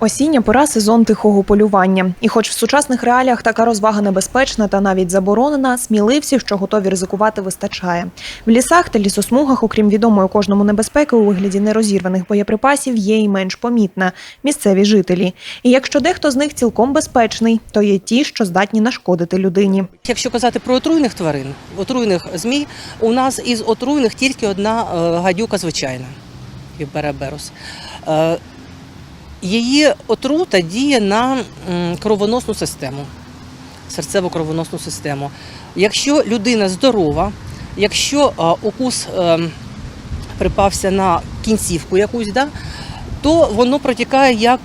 Осіння пора сезон тихого полювання. І хоч в сучасних реаліях така розвага небезпечна та навіть заборонена, сміливців, що готові ризикувати, вистачає. В лісах та лісосмугах, окрім відомої кожному небезпеки у вигляді нерозірваних боєприпасів, є і менш помітна місцеві жителі. І якщо дехто з них цілком безпечний, то є ті, що здатні нашкодити людині. Якщо казати про отруйних тварин, отруйних змій, у нас із отруйних тільки одна е, гадюка звичайна Вібереберус. Її отрута діє на кровоносну систему, серцево-кровоносну систему. Якщо людина здорова, якщо укус е, припався на кінцівку якусь, да, то воно протікає як,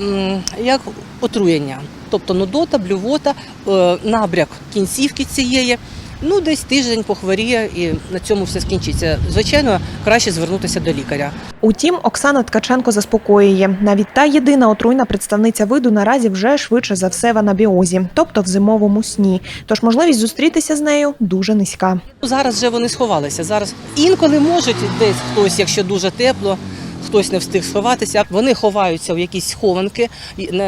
е, як отруєння. Тобто нудота, блювота, е, набряк кінцівки цієї. Ну, десь тиждень похворіє і на цьому все скінчиться. Звичайно, краще звернутися до лікаря. Утім, Оксана Ткаченко заспокоює, навіть та єдина отруйна представниця виду наразі вже швидше за все в анабіозі, тобто в зимовому сні. Тож можливість зустрітися з нею дуже низька. Зараз вже вони сховалися. Зараз інколи можуть десь хтось, якщо дуже тепло, хтось не встиг сховатися. Вони ховаються в якісь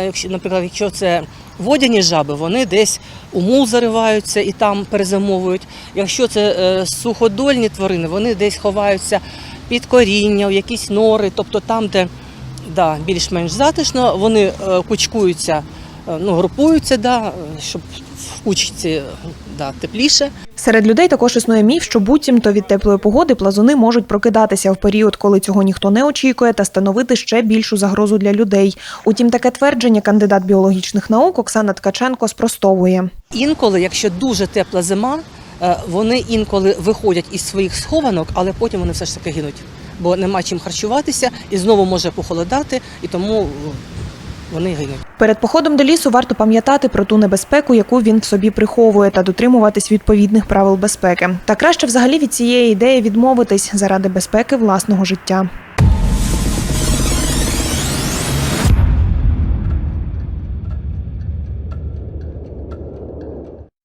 якщо- Наприклад, якщо це водяні жаби, вони десь у мул зариваються і там перезимовують. Якщо це е, суходольні тварини, вони десь ховаються під коріння, в якісь нори, тобто там, де да, більш-менш затишно, вони е, кучкуються, ну, групуються, да, е, щоб в кучці да, тепліше. Серед людей також існує міф, що буцімто від теплої погоди плазуни можуть прокидатися в період, коли цього ніхто не очікує, та становити ще більшу загрозу для людей. Утім, таке твердження кандидат біологічних наук Оксана Ткаченко спростовує. Інколи, якщо дуже тепла зима, е, вони інколи виходять із своїх схованок, але потім вони все ж таки гинуть, бо нема чим харчуватися і знову може похолодати, і тому е, вони гинуть. Перед походом до лісу варто пам'ятати про ту небезпеку, яку він в собі приховує, та дотримуватись відповідних правил безпеки. Та краще взагалі від цієї ідеї відмовитись заради безпеки власного життя.